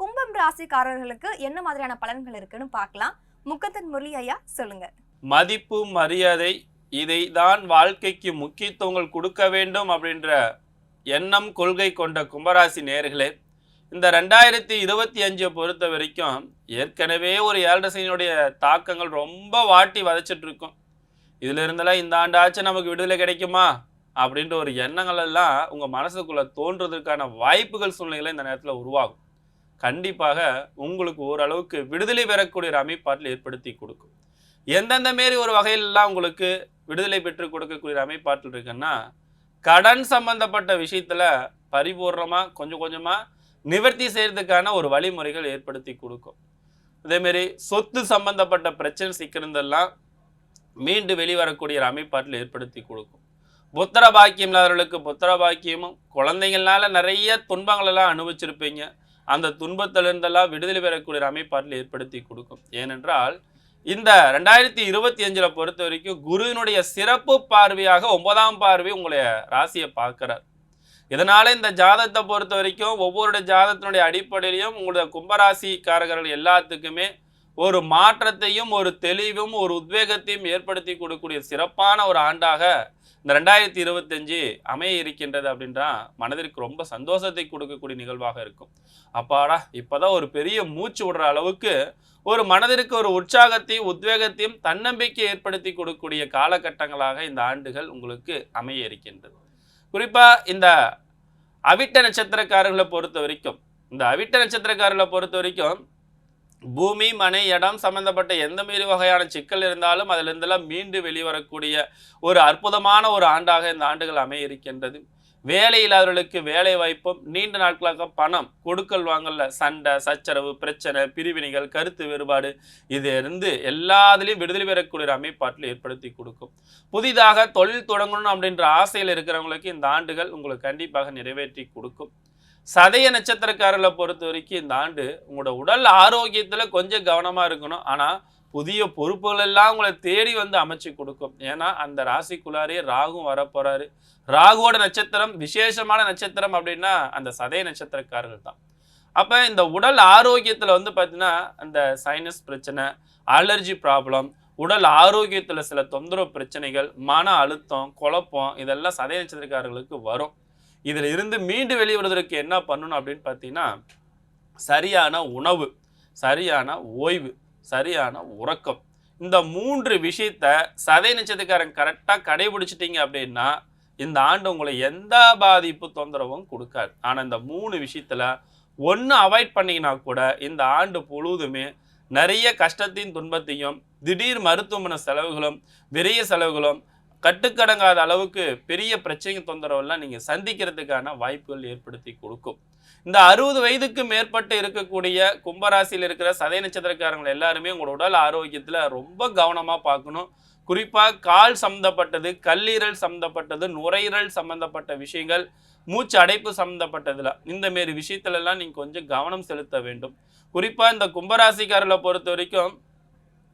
கும்பம் ராசிக்காரர்களுக்கு என்ன மாதிரியான பலன்கள் இருக்குன்னு பார்க்கலாம். முக்கத்தன் முரளி ஐயா சொல்லுங்க. மதிப்பு மரியாதை இதை தான் வாழ்க்கைக்கு முக்கியத்துவங்கள் கொடுக்க வேண்டும் அப்படின்ற எண்ணம் கொள்கை கொண்ட கும்பராசி நேர்களே இந்த ரெண்டாயிரத்தி இருபத்தி அஞ்சை பொறுத்த வரைக்கும் ஏற்கனவே ஒரு ஏழரை தாக்கங்கள் ரொம்ப வாட்டி வதச்சிட்ருக்கும் இதில் இருந்தெல்லாம் இந்த ஆண்டாச்சும் நமக்கு விடுதலை கிடைக்குமா? அப்படின்ற ஒரு எண்ணங்கள் எல்லாம் உங்கள் மனசுக்குள்ளே தோன்றதுக்கான வாய்ப்புகள் சூழ்நிலை இந்த நேரத்தில் உருவாகும். கண்டிப்பாக உங்களுக்கு ஓரளவுக்கு விடுதலை பெறக்கூடிய ஒரு அமைப்பாட்டில் ஏற்படுத்தி கொடுக்கும். எந்தெந்த மாரி ஒரு வகையிலெல்லாம் உங்களுக்கு விடுதலை பெற்று கொடுக்கக்கூடிய ஒரு அமைப்பாட்டில் இருக்குன்னா கடன் சம்பந்தப்பட்ட விஷயத்தில் பரிபூர்ணமாக கொஞ்சம் கொஞ்சமாக நிவர்த்தி செய்கிறதுக்கான ஒரு வழிமுறைகள் ஏற்படுத்தி கொடுக்கும். அதேமாரி சொத்து சம்பந்தப்பட்ட பிரச்சனை சிக்கிறதெல்லாம் மீண்டு வெளிவரக்கூடிய ஒரு அமைப்பாட்டில் ஏற்படுத்தி கொடுக்கும். புத்திர பாக்கியம் இல்லாதவர்களுக்கு புத்திர பாக்கியமும் குழந்தைங்களால நிறைய துன்பங்களெல்லாம் அனுபவிச்சிருப்பீங்க. அந்த துன்பத்திலிருந்தெல்லாம் விடுதலை பெறக்கூடிய ஒரு அமைப்பாட்டில் ஏற்படுத்தி கொடுக்கும். ஏனென்றால் இந்த ரெண்டாயிரத்தி இருபத்தி அஞ்சில் பொறுத்த வரைக்கும் குருவினுடைய சிறப்பு பார்வையாக ஒன்பதாம் பார்வை உங்களுடைய ராசியை பார்க்குறார். இதனால் இந்த ஜாதத்தை பொறுத்த வரைக்கும் ஒவ்வொருடைய ஜாதத்தினுடைய அடிப்படையிலையும் உங்களுடைய கும்பராசிக்காரர்கள் எல்லாத்துக்குமே ஒரு மாற்றத்தையும் ஒரு தெளிவும் ஒரு உத்வேகத்தையும் ஏற்படுத்தி கொடுக்கக்கூடிய சிறப்பான ஒரு ஆண்டாக இந்த ரெண்டாயிரத்தி இருபத்தஞ்சு அமைய இருக்கின்றது அப்படின்றா மனதிற்கு ரொம்ப சந்தோஷத்தை கொடுக்கக்கூடிய நிகழ்வாக இருக்கும். அப்பாடா இப்போதான் ஒரு பெரிய மூச்சு விடுற அளவுக்கு ஒரு மனதிற்கு ஒரு உற்சாகத்தையும் உத்வேகத்தையும் தன்னம்பிக்கை ஏற்படுத்தி கொடுக்கக்கூடிய காலகட்டங்களாக இந்த ஆண்டுகள் உங்களுக்கு அமைய இருக்கின்றது. குறிப்பாக இந்த அவிட்ட நட்சத்திரக்காரர்களை பொறுத்த வரைக்கும் இந்த அவிட்ட நட்சத்திரக்காரர்களை பொறுத்த வரைக்கும் பூமி மனை இடம் சம்பந்தப்பட்ட எந்த மாரி வகையான சிக்கல் இருந்தாலும் அதிலிருந்தெல்லாம் மீண்டு வெளிவரக்கூடிய ஒரு அற்புதமான ஒரு ஆண்டாக இந்த ஆண்டுகள் அமைய இருக்கின்றது வேலை இல்லாதவர்களுக்கு வேலை வாய்ப்பும் நீண்ட நாட்களாக பணம் கொடுக்கல் வாங்கல சண்டை சச்சரவு பிரச்சனை பிரிவினைகள் கருத்து வேறுபாடு இது இருந்து எல்லாத்துலேயும் விடுதலை பெறக்கூடிய அமைப்பாட்டில் ஏற்படுத்தி கொடுக்கும். புதிதாக தொழில் தொடங்கணும் அப்படின்ற ஆசையில் இருக்கிறவங்களுக்கு இந்த ஆண்டுகள் உங்களுக்கு கண்டிப்பாக நிறைவேற்றி கொடுக்கும். சதய நட்சத்திரக்காரர்களை பொறுத்த வரைக்கும் இந்த ஆண்டு உங்களோட உடல் ஆரோக்கியத்தில் கொஞ்சம் கவனமாக இருக்கணும். ஆனால் புதிய பொறுப்புகள் எல்லாம் உங்களை தேடி வந்து அமைச்சு கொடுக்கும். ஏன்னா அந்த ராசிக்குள்ளாரே ராகும் வரப்போகிறாரு ராகுவோட நட்சத்திரம் விசேஷமான நட்சத்திரம் அப்படின்னா அந்த சதய நட்சத்திரக்காரர்கள் தான். அப்போ இந்த உடல் ஆரோக்கியத்தில் வந்து பார்த்தீங்கன்னா அந்த சைனஸ் பிரச்சனை அலர்ஜி ப்ராப்ளம் உடல் ஆரோக்கியத்தில் சில தொந்தரவு பிரச்சனைகள் மன அழுத்தம் குழப்பம் இதெல்லாம் சதய நட்சத்திரக்காரர்களுக்கு வரும். இதில் இருந்து மீண்டு வெளிவருவதற்கு என்ன பண்ணணும் அப்படின்னு பார்த்தீங்கன்னா சரியான உணவு சரியான ஓய்வு சரியான உறக்கம். இந்த மூன்று விஷயத்த சதை நட்சத்திரக்காரன் கரெக்டாக கடைபிடிச்சிட்டிங்க அப்படின்னா இந்த ஆண்டு உங்களை எந்த பாதிப்பு தொந்தரவும் கொடுக்காது. ஆனால் இந்த மூணு விஷயத்தில் ஒன்று அவாய்ட் பண்ணீங்கன்னா கூட இந்த ஆண்டு பொழுதுமே நிறைய கஷ்டத்தையும் துன்பத்தையும் திடீர் மருத்துவமனை செலவுகளும் விரைய செலவுகளும் கட்டுக்கடங்காத அளவுக்கு பெரிய பிரச்சனை தொந்தரவெல்லாம் நீங்கள் சந்திக்கிறதுக்கான வாய்ப்புகள் ஏற்படுத்தி கொடுக்கும். இந்த அறுபது வயதுக்கு மேற்பட்டு இருக்கக்கூடிய கும்பராசியில் இருக்கிற சதய நட்சத்திரக்காரங்கள் எல்லாருமே உங்களோட உடல் ஆரோக்கியத்தில் ரொம்ப கவனமாக பார்க்கணும். குறிப்பாக கால் சம்மந்தப்பட்டது கல்லீரல் சம்மந்தப்பட்டது நுரையீரல் சம்மந்தப்பட்ட விஷயங்கள் மூச்சு அடைப்பு சம்மந்தப்பட்டதில் இந்த மாரி நீங்கள் கொஞ்சம் கவனம் செலுத்த வேண்டும். குறிப்பாக இந்த கும்பராசிக்காரர்களை பொறுத்த வரைக்கும்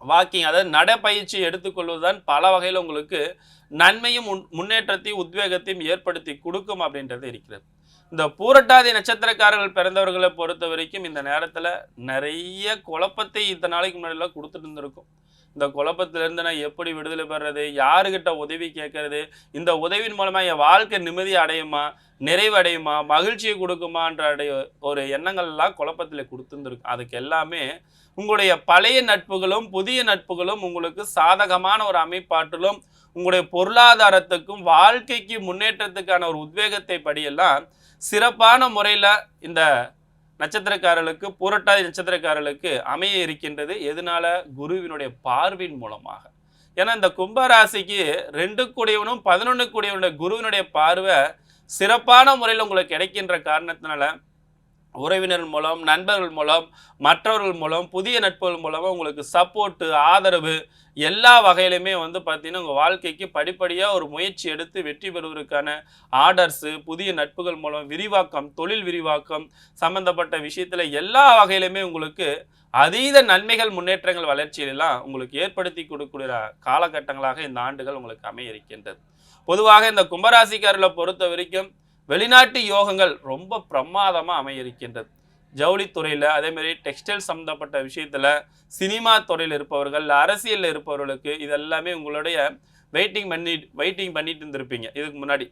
வாக்கிங் அதாவது நடைப்பயிற்சி எடுத்துக்கொள்வதுதான் பல வகையில் உங்களுக்கு நன்மையும் முன்- முன்னேற்றத்தையும் உத்வேகத்தையும் ஏற்படுத்தி கொடுக்கும் அப்படின்றது இருக்கிறது. இந்த பூரட்டாதி நட்சத்திரக்காரர்கள் பிறந்தவர்களை பொறுத்த வரைக்கும் இந்த நேரத்தில் நிறைய குழப்பத்தை இத்தனை நாளைக்கு முன்னாடிலாம் கொடுத்துட்டு இருந்திருக்கும். இந்த குழப்பத்திலேருந்து நான் எப்படி விடுதலை பெறது யாருக்கிட்ட உதவி கேட்கறது இந்த உதவியின் மூலமாக என் வாழ்க்கை நிம்மதி அடையுமா நிறைவு அடையுமா மகிழ்ச்சியை கொடுக்குமான்ற அடைய ஒரு எண்ணங்கள்லாம் குழப்பத்தில் கொடுத்துருந்துருக்கும். அதுக்கு எல்லாமே உங்களுடைய பழைய நட்புகளும் புதிய நட்புகளும் உங்களுக்கு சாதகமான ஒரு அமைப்பாற்றிலும் உங்களுடைய பொருளாதாரத்துக்கும் வாழ்க்கைக்கு முன்னேற்றத்துக்கான ஒரு உத்வேகத்தை படியெல்லாம் சிறப்பான முறையில் இந்த நட்சத்திரக்காரர்களுக்கு புரட்டாதி நட்சத்திரக்காரர்களுக்கு அமைய இருக்கின்றது. எதனால? குருவினுடைய பார்வையின் மூலமாக. ஏன்னா இந்த கும்பராசிக்கு ரெண்டு கூடியவனும் பதினொன்று கூடியவனுடைய குருவினுடைய பார்வை சிறப்பான முறையில் உங்களுக்கு கிடைக்கின்ற காரணத்தினால உறவினர் மூலம் நண்பர்கள் மூலம் மற்றவர்கள் மூலம் புதிய நட்புகள் மூலமாக உங்களுக்கு சப்போர்ட்டு ஆதரவு எல்லா வகையிலுமே வந்து பார்த்தீங்கன்னா உங்கள் வாழ்க்கைக்கு படிப்படியாக ஒரு முயற்சி எடுத்து வெற்றி பெறுவதற்கான ஆர்டர்ஸு புதிய நட்புகள் மூலம் விரிவாக்கம் தொழில் விரிவாக்கம் சம்பந்தப்பட்ட விஷயத்தில் எல்லா வகையிலுமே உங்களுக்கு அதீத நன்மைகள் முன்னேற்றங்கள் வளர்ச்சியிலெல்லாம் உங்களுக்கு ஏற்படுத்தி கொடுக்கிற காலகட்டங்களாக இந்த ஆண்டுகள் உங்களுக்கு அமைய இருக்கின்றது. பொதுவாக இந்த கும்பராசிக்காரில் பொறுத்த வரைக்கும் வெளிநாட்டு யோகங்கள் ரொம்ப பிரமாதமாக அமைய இருக்கின்றது ஜவுளித்துறையில் அதேமாரி டெக்ஸ்டைல் சம்மந்தப்பட்ட விஷயத்தில் சினிமா துறையில் இருப்பவர்கள் அரசியலில் இருப்பவர்களுக்கு இதெல்லாமே உங்களுடைய வெயிட்டிங் பண்ணி வெயிட்டிங் பண்ணிட்டு இருந்திருப்பீங்க. இதுக்கு முன்னாடி.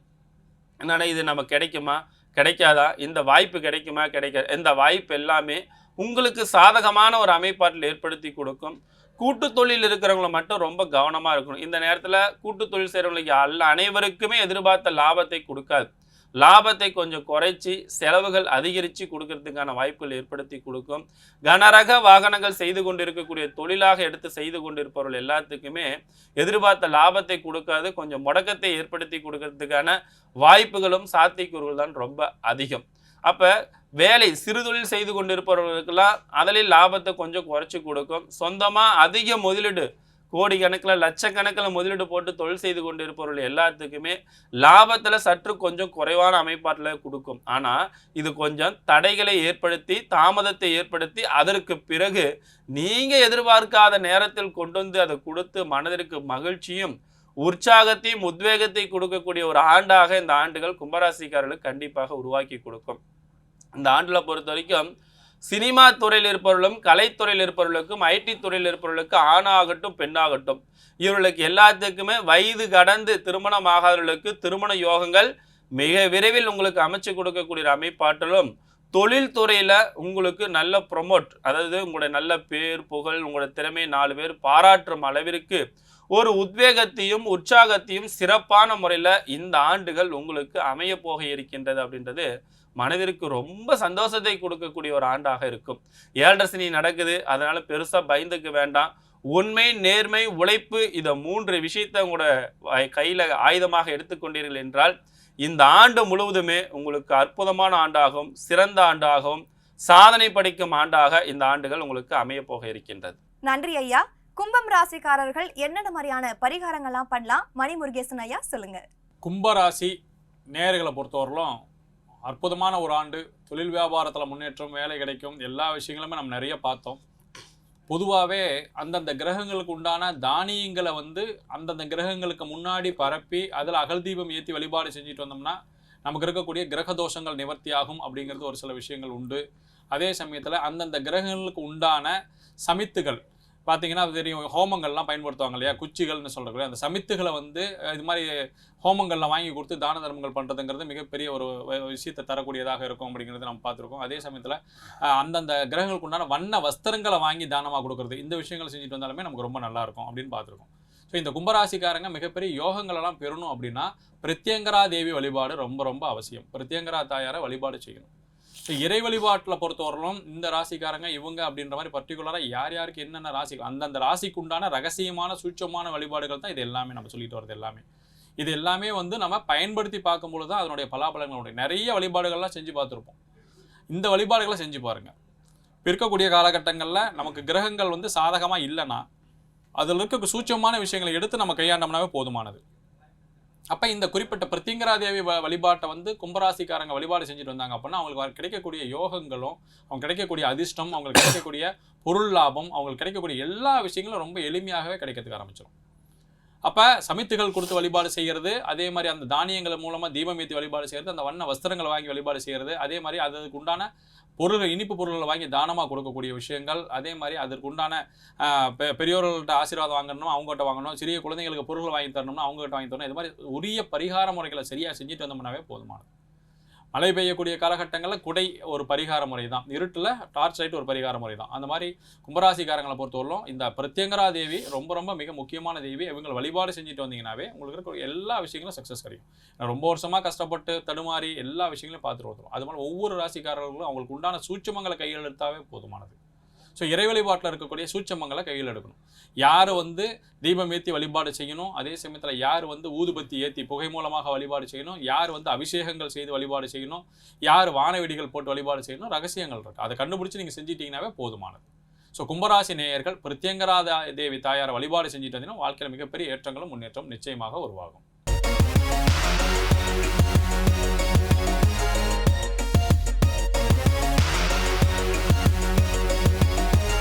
என்னன்னா இது நம்ம கிடைக்குமா? கிடைக்காதா? இந்த வாய்ப்பு கிடைக்குமா? கிடைக்காது இந்த வாய்ப்பு எல்லாமே உங்களுக்கு சாதகமான ஒரு அமைப்பாட்டில் ஏற்படுத்தி கொடுக்கும். கூட்டு தொழில் இருக்கிறவங்கள மட்டும் ரொம்ப கவனமாக இருக்கணும். இந்த நேரத்தில் கூட்டு தொழில் செய்கிறவங்களுக்கு அல்ல அனைவருக்குமே எதிர்பார்த்த லாபத்தை கொடுக்காது. லாபத்தை கொஞ்சம் குறைச்சி செலவுகள் அதிகரித்து கொடுக்கறதுக்கான வாய்ப்புகள் ஏற்படுத்தி கொடுக்கும். கனரக வாகனங்கள் செய்து கொண்டிருக்கக்கூடிய தொழிலாக எடுத்து செய்து கொண்டிருப்பவர்கள் எல்லாத்துக்குமே எதிர்பார்த்த லாபத்தை கொடுக்காது கொஞ்சம் முடக்கத்தை ஏற்படுத்தி கொடுக்கறதுக்கான வாய்ப்புகளும் சாத்தியக்கூறுகள் தான் ரொம்ப அதிகம். அப்போ வேலை சிறுதொழில் செய்து கொண்டிருப்பவர்களுக்கெல்லாம் அதில் லாபத்தை கொஞ்சம் குறைச்சி கொடுக்கும். சொந்தமாக அதிக முதலீடு கோடிக்கணக்கில் லட்சக்கணக்கில் முதலீடு போட்டு தொழில் செய்து கொண்டிருப்பவர்கள் எல்லாத்துக்குமே லாபத்தில் சற்று கொஞ்சம் குறைவான அமைப்பாட்டில் கொடுக்கும். ஆனால் இது கொஞ்சம் தடைகளை ஏற்படுத்தி தாமதத்தை ஏற்படுத்தி அதற்கு பிறகு நீங்கள் எதிர்பார்க்காத நேரத்தில் கொண்டு வந்து அதை கொடுத்து மனதிற்கு மகிழ்ச்சியும் உற்சாகத்தையும் உத்வேகத்தை கொடுக்கக்கூடிய ஒரு ஆண்டாக இந்த ஆண்டுகள் கும்பராசிக்காரர்களுக்கு கண்டிப்பாக உருவாக்கி கொடுக்கும். இந்த ஆண்டில் பொறுத்த வரைக்கும் சினிமா துறையில் இருப்பவர்களும் கலைத்துறையில் இருப்பவர்களுக்கும் ஐடி துறையில் இருப்பவர்களுக்கும் ஆணாகட்டும் பெண்ணாகட்டும். இவர்களுக்கு எல்லாத்துக்குமே வயது கடந்து திருமணம் ஆகாதவர்களுக்கு திருமண யோகங்கள் மிக விரைவில் உங்களுக்கு அமைச்சு கொடுக்கக்கூடிய அமைப்பாற்றலும் தொழில்துறையில் உங்களுக்கு நல்ல ப்ரொமோட் அதாவது உங்களுடைய நல்ல பேர் புகழ் உங்களுடைய திறமையை நாலு பேர் பாராட்டும் அளவிற்கு ஒரு உத்வேகத்தையும் உற்சாகத்தையும் சிறப்பான முறையில் இந்த ஆண்டுகள் உங்களுக்கு அமைய போக இருக்கின்றது அப்படின்றது மனதிற்கு ரொம்ப சந்தோஷத்தை கொடுக்கக்கூடிய ஒரு ஆண்டாக இருக்கும். ஏழரை சனி நடக்குது அதனால பெருசாக பயந்துக்க வேண்டாம். உண்மை நேர்மை உழைப்பு இதை மூன்று விஷயத்தை உங்களோட கையில் ஆயுதமாக எடுத்துக்கொண்டீர்கள் என்றால் இந்த ஆண்டு முழுவதுமே உங்களுக்கு அற்புதமான ஆண்டாகவும் சிறந்த ஆண்டாகவும் சாதனை படைக்கும் ஆண்டாக இந்த ஆண்டுகள் உங்களுக்கு அமைய போக இருக்கின்றது. நன்றி ஐயா. கும்பம் ராசிக்காரர்கள் என்னென்ன மாதிரியான பரிகாரங்கள்லாம் பண்ணலாம்? மணி முருகேசன் ஐயா சொல்லுங்க. கும்பராசி நேர்களை பொறுத்தவரையிலும் அற்புதமான ஒரு ஆண்டு. தொழில் வியாபாரத்தில் முன்னேற்றம் வேலை கிடைக்கும். எல்லா விஷயங்களுமே நம்ம நிறைய பார்த்தோம். பொதுவாகவே அந்தந்த கிரகங்களுக்கு உண்டான தானியங்களை வந்து அந்தந்த கிரகங்களுக்கு முன்னாடி பரப்பி அதில் அகல் தீபம் ஏற்றி வழிபாடு செஞ்சுட்டு வந்தோம்னா நமக்கு இருக்கக்கூடிய கிரக தோஷங்கள் நிவர்த்தியாகும் அப்படிங்கிறது ஒரு சில விஷயங்கள் உண்டு. அதே சமயத்தில் அந்தந்த கிரகங்களுக்கு உண்டான சமித்துகள் பார்த்தீங்கன்னா அது தெரியும் ஹோமங்கள்லாம் பயன்படுத்துவாங்க இல்லையா? குச்சிகள்னு சொல்கிறக்கூடிய அந்த சமித்துகளை வந்து இது மாதிரி ஹோமங்கள்லாம் வாங்கி கொடுத்து தான தர்மங்கள் பண்ணுறதுங்கிறது மிகப்பெரிய ஒரு விஷயத்தை தரக்கூடியதாக இருக்கும் அப்படிங்கிறது நம்ம பார்த்துருக்கோம். அதே சமயத்தில் அந்தந்த கிரகங்களுக்கு உண்டான வண்ண வஸ்திரங்களை வாங்கி தானமாக கொடுக்குறது இந்த விஷயங்கள் செஞ்சுட்டு வந்தாலுமே நமக்கு ரொம்ப நல்லா இருக்கும் அப்படின்னு பார்த்துருக்கோம். ஸோ இந்த கும்பராசிக்காரங்க மிகப்பெரிய யோகங்களெல்லாம் பெறணும் அப்படின்னா பிரத்யங்கரா தேவி வழிபாடு ரொம்ப ரொம்ப அவசியம். பிரத்யங்கரா தாயாரை வழிபாடு செய்யணும். ஸோ இறை வழிபாட்டில் பொறுத்தவரையிலும் இந்த ராசிக்காரங்க இவங்க அப்படின்ற மாதிரி பர்டிகுலராக யார் யாருக்கு என்னென்ன ராசி அந்தந்த ராசிக்கு உண்டான ரகசியமான சூட்சமான வழிபாடுகள் தான் இது எல்லாமே நம்ம சொல்லிட்டு வரது எல்லாமே. இது எல்லாமே வந்து நம்ம பயன்படுத்தி பார்க்கும்பொழுது தான் அதனுடைய பலாபலங்களுடைய நிறைய வழிபாடுகள்லாம் செஞ்சு பார்த்துருப்போம். இந்த வழிபாடுகளை செஞ்சு பாருங்க. பிற்கக்கூடிய இருக்கக்கூடிய காலகட்டங்களில் நமக்கு கிரகங்கள் வந்து சாதகமாக இல்லைன்னா அதில் இருக்க சூட்சமான விஷயங்களை எடுத்து நம்ம கையாண்டோம்னாவே போதுமானது. அப்போ இந்த குறிப்பிட்ட பிரத்திங்கரா தேவி வ- வழிபாட்டை வந்து கும்பராசிக்காரங்க வழிபாடு செஞ்சுட்டு வந்தாங்க அப்படின்னா அவங்களுக்கு கிடைக்கக்கூடிய யோகங்களும் அவங்க கிடைக்கக்கூடிய அதிர்ஷ்டம் அவங்களுக்கு கிடைக்கக்கூடிய பொருள் லாபம் அவங்களுக்கு கிடைக்கக்கூடிய எல்லா விஷயங்களும் ரொம்ப எளிமையாகவே கிடைக்கிறதுக்கு ஆரம்பிச்சிடும் அப்போ சமித்துகள் கொடுத்து வழிபாடு செய்கிறது அதே மாதிரி அந்த தானியங்கள் மூலமாக தீபம் ஏற்றி வழிபாடு செய்கிறது அந்த வண்ண வஸ்திரங்களை வாங்கி வழிபாடு செய்கிறது அதே மாதிரி அதுக்கு உண்டான பொருள் இனிப்பு பொருள்களை வாங்கி தானமாக கொடுக்கக்கூடிய விஷயங்கள் அதே மாதிரி அதற்கு உண்டான பெ- பெரியோர்கள்ட்ட ஆசீர்வாதம் வாங்கணும் அவங்ககிட்ட வாங்கணும் சிறிய குழந்தைங்களுக்கு பொருள் வாங்கி தரணும்னா அவங்ககிட்ட வாங்கி தரணும் இது மாதிரி உரிய பரிகார முறைகளை சரியாக செஞ்சுட்டு வந்தோம்னாவே போதுமானது. மழை பெய்யக்கூடிய காலகட்டங்களில் குடை ஒரு பரிகார முறை தான் இருட்டில் டார்ச் லைட் ஒரு பரிகார முறை தான் அந்த மாதிரி கும்பராசிக்காரங்களை பொறுத்தவரையிலும் இந்த பிரத்யங்கரா தேவி ரொம்ப ரொம்ப மிக முக்கியமான தேவி. இவங்க வழிபாடு செஞ்சுட்டு வந்தீங்கன்னாவே உங்களுக்கு இருக்கிற எல்லா விஷயங்களும் சக்ஸஸ் கிடைக்கும். நான் ரொம்ப வருஷமாக கஷ்டப்பட்டு தடுமாறி எல்லா விஷயங்களையும் பார்த்துட்டு வந்துடும் அது மாதிரி ஒவ்வொரு ராசிக்காரர்களும் அவங்களுக்கு உண்டான சூட்சமங்களை கையில் எடுத்தாவே போதுமானது. ஸோ இறை வழிபாட்டில் இருக்கக்கூடிய சூட்சமங்களை கையில் எடுக்கணும். யார் வந்து தீபம் ஏற்றி வழிபாடு செய்யணும் அதே சமயத்தில் யார் வந்து ஊதுபத்தி ஏற்றி புகை மூலமாக வழிபாடு செய்யணும் யார் வந்து அபிஷேகங்கள் செய்து வழிபாடு செய்யணும் யார் வானவெடிகள் போட்டு வழிபாடு செய்யணும் ரகசியங்கள் இருக்குது அதை கண்டுபிடிச்சி நீங்கள் செஞ்சிட்டீங்கன்னாவே போதுமானது. ஸோ கும்பராசி நேயர்கள் பிரத்யங்கராதா தேவி தாயார் வழிபாடு செஞ்சுட்டு வந்தீங்கன்னா வாழ்க்கையில் மிகப்பெரிய ஏற்றங்களும் முன்னேற்றம் நிச்சயமாக உருவாகும்.